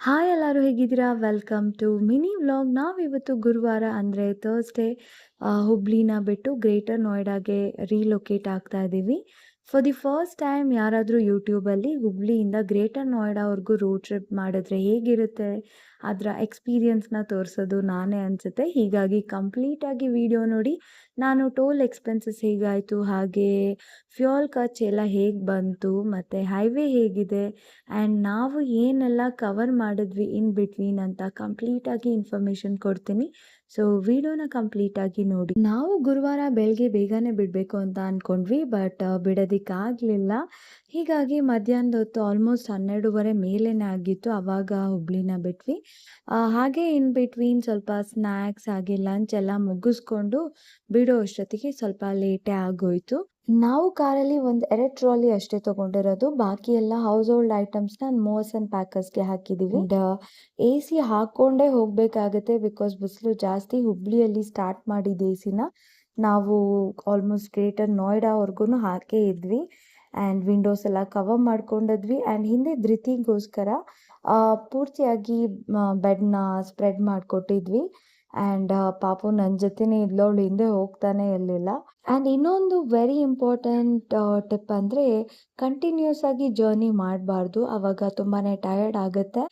Hi ಎಲ್ಲರೂ ಹೇಗಿದ್ದೀರಾ? Welcome to mini vlog ನಾವಿವತ್ತು ಗುರುವಾರ ಅಂದರೆ ಥರ್ಸ್ಡೇ ಹುಬ್ಳಿನ ಬಿಟ್ಟು ಗ್ರೇಟರ್ ನೋಯ್ಡಾಗೆ ರೀಲೊಕೇಟ್ ಆಗ್ತಾ ಇದ್ದೀವಿ. ಫಾರ್ ದಿ ಫಸ್ಟ್ ಟೈಮ್ ಯಾರಾದರೂ ಯೂಟ್ಯೂಬಲ್ಲಿ ಹುಬ್ಳಿಯಿಂದ ಗ್ರೇಟರ್ ನೋಯ್ಡಾವರೆಗೂ ರೋಡ್ ಟ್ರಿಪ್ ಮಾಡಿದ್ರೆ ಹೇಗಿರುತ್ತೆ? ಅದರ ಎಕ್ಸ್ಪೀರಿಯನ್ಸ್ನ ತೋರಿಸೋದು ನಾನೇ ಅನಿಸುತ್ತೆ. ಹೀಗಾಗಿ ಕಂಪ್ಲೀಟಾಗಿ ವಿಡಿಯೋ ನೋಡಿ. ನಾನು ಟೋಲ್ ಎಕ್ಸ್ಪೆನ್ಸಸ್ ಹೇಗಾಯಿತು? ಹಾಗೆ ಫ್ಯೂಯಲ್ ಖರ್ಚು ಎಲ್ಲ ಹೇಗೆ ಬಂತು? ಮತ್ತು ಹೈವೇ ಹೇಗಿದೆ? ಆ್ಯಂಡ್ ನಾವು ಏನೆಲ್ಲ ಕವರ್ ಮಾಡಿದ್ವಿ ಇನ್ ಬಿಟ್ವೀನ್ ಅಂತ ಕಂಪ್ಲೀಟಾಗಿ ಇನ್ಫಾರ್ಮೇಷನ್ ಕೊಡ್ತೀನಿ. ಸೊ ವಿಡಿಯೋನ ಕಂಪ್ಲೀಟಾಗಿ ನೋಡಿ. ನಾವು ಗುರುವಾರ ಬೆಳಗ್ಗೆ ಬೇಗನೆ ಬಿಡಬೇಕು ಅಂತ ಅಂದ್ಕೊಂಡ್ವಿ ಬಟ್ ಬಿಡೋದಕ್ಕಾಗಲಿಲ್ಲ ಹೀಗಾಗಿ ಮಧ್ಯಾಹ್ನದ ಹೊತ್ತು ಆಲ್ಮೋಸ್ಟ್ ಹನ್ನೆರಡೂವರೆ ಮೇಲೇನೆ ಆಗಿತ್ತು ಆವಾಗ ಹುಬ್ಳಿನ ಬಿಟ್ವಿ. ಹಾಗೆ ಇನ್ ಬಿಟ್ವೀನ್ ಸ್ವಲ್ಪ ಸ್ನ್ಯಾಕ್ಸ್ ಹಾಗೆ ಲಂಚ್ ಎಲ್ಲ ಮುಗಿಸ್ಕೊಂಡು ಬಿಡೋ ಅಷ್ಟೊತ್ತಿಗೆ ಸ್ವಲ್ಪ ಲೇಟೇ ಆಗೋಯ್ತು. ನಾವು ಕಾರಲ್ಲಿ ಒಂದು ಎರಡು ಟ್ರಾಲಿ ಅಷ್ಟೇ ತಗೊಂಡಿರೋದು. ಬಾಕಿ ಎಲ್ಲ ಹೌಸ್ ಹೋಲ್ಡ್ ಐಟಮ್ಸ್ನ ಮೋಸ್ ಅಂಡ್ ಪ್ಯಾಕರ್ಸ್ಗೆ ಹಾಕಿದ್ದೀವಿ ಎ ಸಿ ಹಾಕೊಂಡೇ ಹೋಗಬೇಕಾಗತ್ತೆ ಬಿಕಾಸ್ ಬಿಸಿಲು ಜಾಸ್ತಿ ಹುಬ್ಳಿಯಲ್ಲಿ ಸ್ಟಾರ್ಟ್ ಮಾಡಿದ ಎ ಸಿನ ನಾವು ಆಲ್ಮೋಸ್ಟ್ ಗ್ರೇಟರ್ ನೋಯ್ಡಾವರೆಗೂ ಹಾಕೇ ಇದ್ವಿ. ಆ್ಯಂಡ್ ವಿಂಡೋಸ್ ಎಲ್ಲ ಕವರ್ ಮಾಡ್ಕೊಂಡಿದ್ವಿ. ಆ್ಯಂಡ್ ಹಿಂದೆ ಧೃತಿಗೋಸ್ಕರ ಪೂರ್ತಿಯಾಗಿ ಬೆಡ್ನ ಸ್ಪ್ರೆಡ್ ಮಾಡಿಕೊಟ್ಟಿದ್ವಿ. ಆ್ಯಂಡ್ ಪಾಪು ನನ್ನ ಜೊತೆನೇ ಇದ್ಲವಳು ಹಿಂದೆ ಹೋಗ್ತಾನೆ ಇರಲಿಲ್ಲ. ಆ್ಯಂಡ್ ಇನ್ನೊಂದು ವೆರಿ ಇಂಪಾರ್ಟೆಂಟ್ ಟಿಪ್ ಅಂದರೆ ಕಂಟಿನ್ಯೂಸ್ ಆಗಿ ಜರ್ನಿ ಮಾಡಬಾರ್ದು. ಅವಾಗ ತುಂಬಾ ಟಯರ್ಡ್ ಆಗುತ್ತೆ.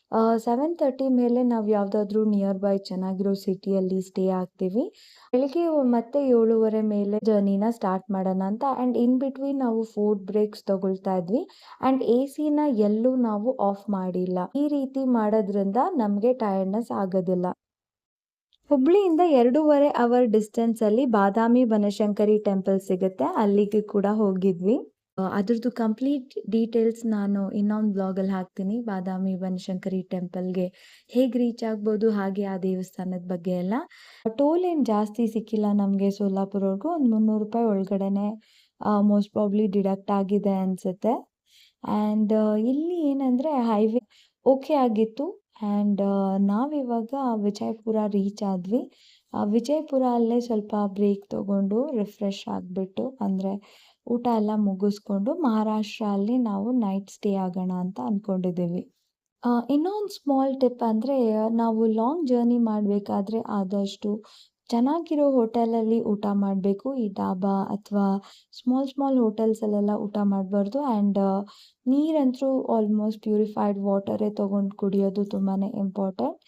ಸೆವೆನ್ ತರ್ಟಿ ಮೇಲೆ ನಾವು ಯಾವುದಾದ್ರೂ ನಿಯರ್ ಬೈ ಚೆನ್ನಾಗಿರೋ ಸಿಟಿಯಲ್ಲಿ ಸ್ಟೇ ಆಗ್ತೀವಿ. ಬೆಳಿಗ್ಗೆ ಮತ್ತೆ ಏಳುವರೆ ಮೇಲೆ ಜರ್ನಿನ ಸ್ಟಾರ್ಟ್ ಮಾಡೋಣ ಅಂತ. ಆ್ಯಂಡ್ ಇನ್ ಬಿಟ್ವೀನ್ ನಾವು ಫುಡ್ ಬ್ರೇಕ್ಸ್ ತಗೊಳ್ತಾ ಇದ್ವಿ. ಆ್ಯಂಡ್ ಎ ಸಿನ ಎಲ್ಲೂ ನಾವು ಆಫ್ ಮಾಡಿಲ್ಲ. ಈ ರೀತಿ ಮಾಡೋದ್ರಿಂದ ನಮಗೆ ಟಯರ್ಡ್ನೆಸ್ ಆಗೋದಿಲ್ಲ. ಹುಬ್ಳಿಯಿಂದ ಎರಡೂವರೆ ಅವರ್ ಡಿಸ್ಟೆನ್ಸ್ ಅಲ್ಲಿ ಬಾದಾಮಿ ಬನಶಂಕರಿ ಟೆಂಪಲ್ ಸಿಗುತ್ತೆ. ಅಲ್ಲಿಗೆ ಕೂಡ ಹೋಗಿದ್ವಿ. ಅದರದ್ದು ಅದ್ರದ್ದು ಕಂಪ್ಲೀಟ್ ಡೀಟೇಲ್ಸ್ ನಾನು ಇನ್ನೊಂದು ಬ್ಲಾಗಲ್ಲಿ ಹಾಕ್ತೀನಿ. ಬಾದಾಮಿ ಬನಶಂಕರಿ ಟೆಂಪಲ್ಗೆ ಹೇಗೆ ರೀಚ್ ಆಗ್ಬೋದು, ಹಾಗೆ ಆ ದೇವಸ್ಥಾನದ ಬಗ್ಗೆ ಎಲ್ಲ. ಟೋಲ್ ಏನು ಜಾಸ್ತಿ ಸಿಕ್ಕಿಲ್ಲ ನಮಗೆ ಸೋಲಾಪುರವರೆಗೂ. ಒಂದು ಮುನ್ನೂರು ರೂಪಾಯಿ ಒಳಗಡೆನೆ ಮೋಸ್ಟ್ ಪ್ರಾಬ್ಲಿ ಡಿಡಕ್ಟ್ ಆಗಿದೆ ಅನಿಸುತ್ತೆ. ಆ್ಯಂಡ್ ಇಲ್ಲಿ ಏನಂದರೆ ಹೈವೇ ಓಕೆ ಆಗಿತ್ತು. ಆ್ಯಂಡ್ ನಾವಿವಾಗ ವಿಜಯಪುರ ರೀಚ್ ಆದ್ವಿ. ವಿಜಯಪುರ ಅಲ್ಲೇ ಸ್ವಲ್ಪ ಬ್ರೇಕ್ ತಗೊಂಡು ರಿಫ್ರೆಶ್ ಆಗಿಬಿಟ್ಟು ಅಂದರೆ ಊಟ ಎಲ್ಲ ಮುಗಿಸ್ಕೊಂಡು ಮಹಾರಾಷ್ಟ್ರ ಅಲ್ಲಿ ನಾವು ನೈಟ್ ಸ್ಟೇ ಆಗೋಣ ಅಂತ ಅಂದ್ಕೊಂಡಿದ್ದೀವಿ ಇನ್ನೊಂದು ಸ್ಮಾಲ್ ಟಿಪ್ ಅಂದರೆ ನಾವು ಲಾಂಗ್ ಜರ್ನಿ ಮಾಡಬೇಕಾದ್ರೆ ಆದಷ್ಟು ಚೆನ್ನಾಗಿರೋ ಹೋಟೆಲಲ್ಲಿ ಊಟ ಮಾಡಬೇಕು. ಈ ಡಾಬಾ ಅಥವಾ ಸ್ಮಾಲ್ ಸ್ಮಾಲ್ ಹೋಟೆಲ್ಸಲ್ಲೆಲ್ಲ ಊಟ ಮಾಡಬಾರ್ದು. ಆ್ಯಂಡ್ ನೀರಂತೂ ಆಲ್ಮೋಸ್ಟ್ ಪ್ಯೂರಿಫೈಡ್ ವಾಟರೇ ತೊಗೊಂಡು ಕುಡಿಯೋದು ತುಂಬಾ ಇಂಪಾರ್ಟೆಂಟ್.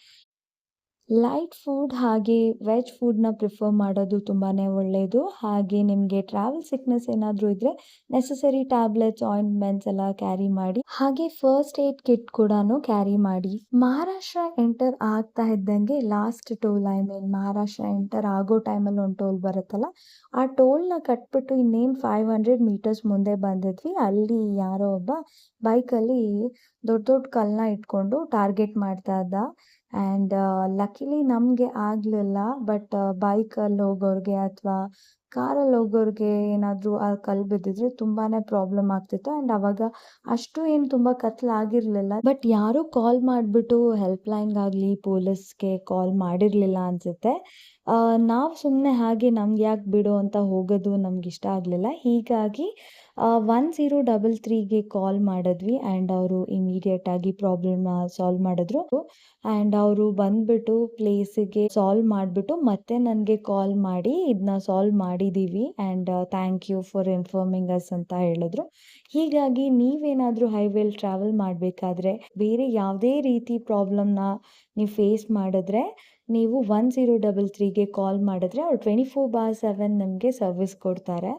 ಲೈಟ್ ಫುಡ್ ಹಾಗೆ ವೆಜ್ ಫುಡ್ನ ಪ್ರಿಫರ್ ಮಾಡೋದು ತುಂಬಾ ಒಳ್ಳೆಯದು ಹಾಗೆ ನಿಮಗೆ ಟ್ರಾವೆಲ್ ಸಿಕ್ನೆಸ್ ಏನಾದರೂ ಇದ್ದರೆ ನೆಸಸರಿ ಟ್ಯಾಬ್ಲೆಟ್ಸ್ ಆಯಿಂಟ್ಮೆಂಟ್ಸ್ ಎಲ್ಲ ಕ್ಯಾರಿ ಮಾಡಿ, ಹಾಗೆ ಫಸ್ಟ್ ಏಡ್ ಕಿಟ್ ಕೂಡ ಕ್ಯಾರಿ ಮಾಡಿ. ಮಹಾರಾಷ್ಟ್ರ ಎಂಟರ್ ಆಗ್ತಾ ಇದ್ದಂಗೆ last toll I mean Maharashtra enter ಆಗೋ ಟೈಮಲ್ಲಿ ಒಂದು ಟೋಲ್ ಬರುತ್ತಲ್ಲ, ಆ ಟೋಲ್ನ ಕಟ್ಬಿಟ್ಟು ಇನ್ನೇನು ಫೈವ್ ಹಂಡ್ರೆಡ್ ಮೀಟರ್ಸ್ ಮುಂದೆ ಬಂದಿದ್ವಿ. ಅಲ್ಲಿ ಯಾರೋ ಒಬ್ಬ ಬೈಕಲ್ಲಿ ದೊಡ್ಡ ದೊಡ್ಡ ಕಲ್ಲನ್ನ ಇಟ್ಕೊಂಡು ಟಾರ್ಗೆಟ್ ಮಾಡ್ತಾ ಇದ್ದ. ಆ್ಯಂಡ್ ಲಕ್ಕಿಲಿ ನಮಗೆ ಆಗಲಿಲ್ಲ ಬಟ್ ಬೈಕಲ್ಲಿ ಹೋಗೋರಿಗೆ ಅಥವಾ ಕಾರಲ್ಲಿ ಹೋಗೋರಿಗೆ ಏನಾದರೂ ಆ ಕಲ್ಲು ಬಿದ್ದಿದ್ರೆ ತುಂಬಾ ಪ್ರಾಬ್ಲಮ್ ಆಗ್ತಿತ್ತು. ಆ್ಯಂಡ್ ಅವಾಗ ಅಷ್ಟು ಏನು ತುಂಬ ಕತ್ಲಾಗಿರಲಿಲ್ಲ ಬಟ್ ಯಾರೂ ಕಾಲ್ ಮಾಡಿಬಿಟ್ಟು ಹೆಲ್ಪ್ಲೈನ್ಗಾಗಲಿ ಪೊಲೀಸ್ಗೆ ಕಾಲ್ ಮಾಡಿರಲಿಲ್ಲ ಅನಿಸುತ್ತೆ. ನಾವು ಸುಮ್ಮನೆ ಹಾಗೆ ನಮ್ಗೆ ಯಾಕೆ ಬಿಡು ಅಂತ ಹೋಗೋದು ನಮ್ಗೆ ಇಷ್ಟ ಆಗಲಿಲ್ಲ. ಹೀಗಾಗಿ ಒನ್ ಝೀರೋ ಡಬಲ್ ತ್ರೀಗೆ ಕಾಲ್ ಮಾಡಿದ್ವಿ ಆ್ಯಂಡ್ ಅವರು ಇಮಿಡಿಯೇಟಾಗಿ ಪ್ರಾಬ್ಲಮ್ನ ಸಾಲ್ವ್ ಮಾಡಿದ್ರು. ಆ್ಯಂಡ್ ಅವರು ಬಂದ್ಬಿಟ್ಟು ಪ್ಲೇಸಿಗೆ ಸಾಲ್ವ್ ಮಾಡಿಬಿಟ್ಟು ಮತ್ತೆ ನನಗೆ ಕಾಲ್ ಮಾಡಿ ಇದನ್ನ ಸಾಲ್ವ್ ಮಾಡಿದ್ದೀವಿ and thank you for informing us ಅಂತ ಹೇಳಿದ್ರು. ಹೀಗಾಗಿ ನೀವೇನಾದರೂ ಹೈವೇಲ್ ಟ್ರಾವೆಲ್ ಮಾಡಬೇಕಾದ್ರೆ, ಬೇರೆ ಯಾವುದೇ ರೀತಿ ಪ್ರಾಬ್ಲಮ್ನ ನೀವು ಫೇಸ್ ಮಾಡಿದ್ರೆ ನೀವು ಒನ್ ಜೀರೋ ಡಬಲ್ ತ್ರೀಗೆ ಕಾಲ್ ಮಾಡಿದ್ರೆ ಅವ್ರು ಟ್ವೆಂಟಿ ಫೋರ್ ಬಾರ್ ಸೆವೆನ್ ನಿಮಗೆ ಸರ್ವಿಸ್ ಕೊಡ್ತಾರೆ.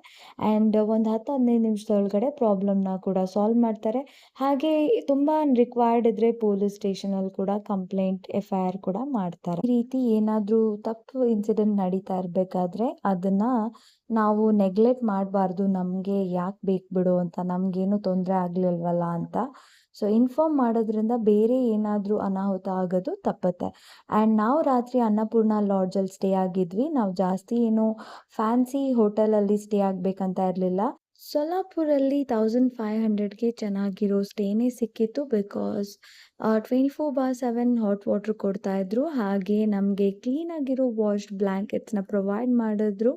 ಆ್ಯಂಡ್ ಒಂದು ಹತ್ತು ಹದಿನೈದು ನಿಮಿಷದೊಳಗಡೆ ಪ್ರಾಬ್ಲಮ್ನ ಕೂಡ ಸಾಲ್ವ್ ಮಾಡ್ತಾರೆ. ಹಾಗೆ ತುಂಬ ರಿಕ್ವೈರ್ಡ್ ಇದ್ದರೆ ಪೊಲೀಸ್ ಸ್ಟೇಷನಲ್ಲಿ ಕೂಡ ಕಂಪ್ಲೇಂಟ್ ಎಫ್ ಐ ಆರ್ ಕೂಡ ಮಾಡ್ತಾರೆ. ಈ ರೀತಿ ಏನಾದರೂ ತಪ್ಪು ಇನ್ಸಿಡೆಂಟ್ ನಡೀತಾ ಇರಬೇಕಾದ್ರೆ ಅದನ್ನು ನಾವು ನೆಗ್ಲೆಕ್ಟ್ ಮಾಡಬಾರ್ದು. ನಮಗೆ ಯಾಕೆ ಬೇಕು ಬಿಡು ಅಂತ, ನಮಗೇನು ತೊಂದರೆ ಆಗಲಿಲ್ವಲ್ಲ ಅಂತ ಸೊ ಇನ್ಫಾರ್ಮ್ ಮಾಡೋದ್ರಿಂದ ಬೇರೆ ಏನಾದರೂ ಅನಾಹುತ ಆಗೋದು ತಪ್ಪತ್ತೆ. ಆ್ಯಂಡ್ ನಾವು ರಾತ್ರಿ ಅನ್ನಪೂರ್ಣ ಲಾಡ್ಜಲ್ಲಿ ಸ್ಟೇ ಆಗಿದ್ವಿ. ನಾವು ಜಾಸ್ತಿ ಏನು ಫ್ಯಾನ್ಸಿ ಹೋಟೆಲಲ್ಲಿ ಸ್ಟೇ ಆಗಬೇಕಂತ ಇರಲಿಲ್ಲ. ಸೊಲ್ಲಾಪುರಲ್ಲಿ ತೌಸಂಡ್ ಫೈವ್ ಹಂಡ್ರೆಡ್ಗೆ ಚೆನ್ನಾಗಿರೋ ಸ್ಟೇನೇ ಸಿಕ್ಕಿತ್ತು because twenty four bar seven hot water ಕೊಡ್ತಾಯಿದ್ರು ಹಾಗೆ ನಮಗೆ ಕ್ಲೀನಾಗಿರೋ ವಾಶ್ಡ್ ಬ್ಲ್ಯಾಂಕೆಟ್ಸ್ನ ಪ್ರೊವೈಡ್ ಮಾಡಿದ್ರು.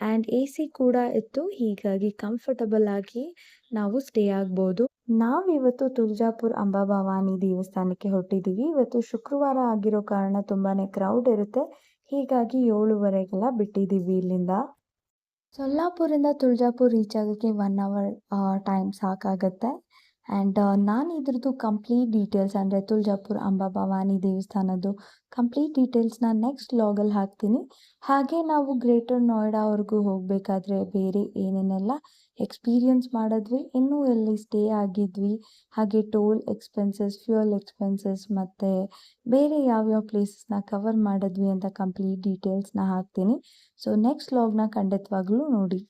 ಆ್ಯಂಡ್ ಎ ಸಿ ಕೂಡ ಇತ್ತು. ಹೀಗಾಗಿ ಕಂಫರ್ಟಬಲ್ ಆಗಿ ನಾವು ಸ್ಟೇ ಆಗ್ಬೋದು. ನಾವಿವತ್ತು ತುಳಜಾಪುರ್ ಅಂಬಾಭವಾನಿ ದೇವಸ್ಥಾನಕ್ಕೆ ಹೊರಟಿದ್ದೀವಿ. ಇವತ್ತು ಶುಕ್ರವಾರ ಆಗಿರೋ ಕಾರಣ ತುಂಬಾ ಕ್ರೌಡ್ ಇರುತ್ತೆ. ಹೀಗಾಗಿ ಏಳುವರೆಗೆಲ್ಲ ಬಿಟ್ಟಿದ್ದೀವಿ ಇಲ್ಲಿಂದ. ಸೊಲ್ಲಾಪುರಿಂದ ತುಳಜಾಪುರ್ ರೀಚ್ ಆಗೋಕ್ಕೆ ಒನ್ ಅವರ್ ಟೈಮ್ ಸಾಕಾಗತ್ತೆ. ಆ್ಯಂಡ್ ನಾನು ಇದ್ರದ್ದು ಕಂಪ್ಲೀಟ್ ಡೀಟೇಲ್ಸ್ ಅಂದರೆ ಅಂಬಾ ಭವಾನಿ ದೇವಸ್ಥಾನದ್ದು ಕಂಪ್ಲೀಟ್ ಡೀಟೇಲ್ಸ್ನ ನೆಕ್ಸ್ಟ್ ಲಾಗಲ್ಲಿ ಹಾಕ್ತೀನಿ. ಹಾಗೆ ನಾವು ಗ್ರೇಟರ್ ನೋಯ್ಡಾವರೆಗೂ ಹೋಗಬೇಕಾದ್ರೆ ಬೇರೆ ಏನೇನೆಲ್ಲ ಎಕ್ಸ್ಪೀರಿಯನ್ಸ್ ಮಾಡಿದ್ವಿ. ಇನ್ನೂ ಎಲ್ಲಿ ಸ್ಟೇ ಆಗಿದ್ವಿ. ಹಾಗೆ ಟೋಲ್ ಎಕ್ಸ್ಪೆನ್ಸಸ್ ಫ್ಯೂಯಲ್ ಎಕ್ಸ್ಪೆನ್ಸಸ್ ಮತ್ತು ಬೇರೆ ಯಾವ್ಯಾವ ಪ್ಲೇಸಸ್ನ ಕವರ್ ಮಾಡಿದ್ವಿ ಅಂತ ಕಂಪ್ಲೀಟ್ ಡೀಟೇಲ್ಸ್ನ ಹಾಕ್ತೀನಿ. ಸೊ ನೆಕ್ಸ್ಟ್ ಲಾಗ್ನ ಖಂಡಿತವಾಗ್ಲೂ ನೋಡಿ.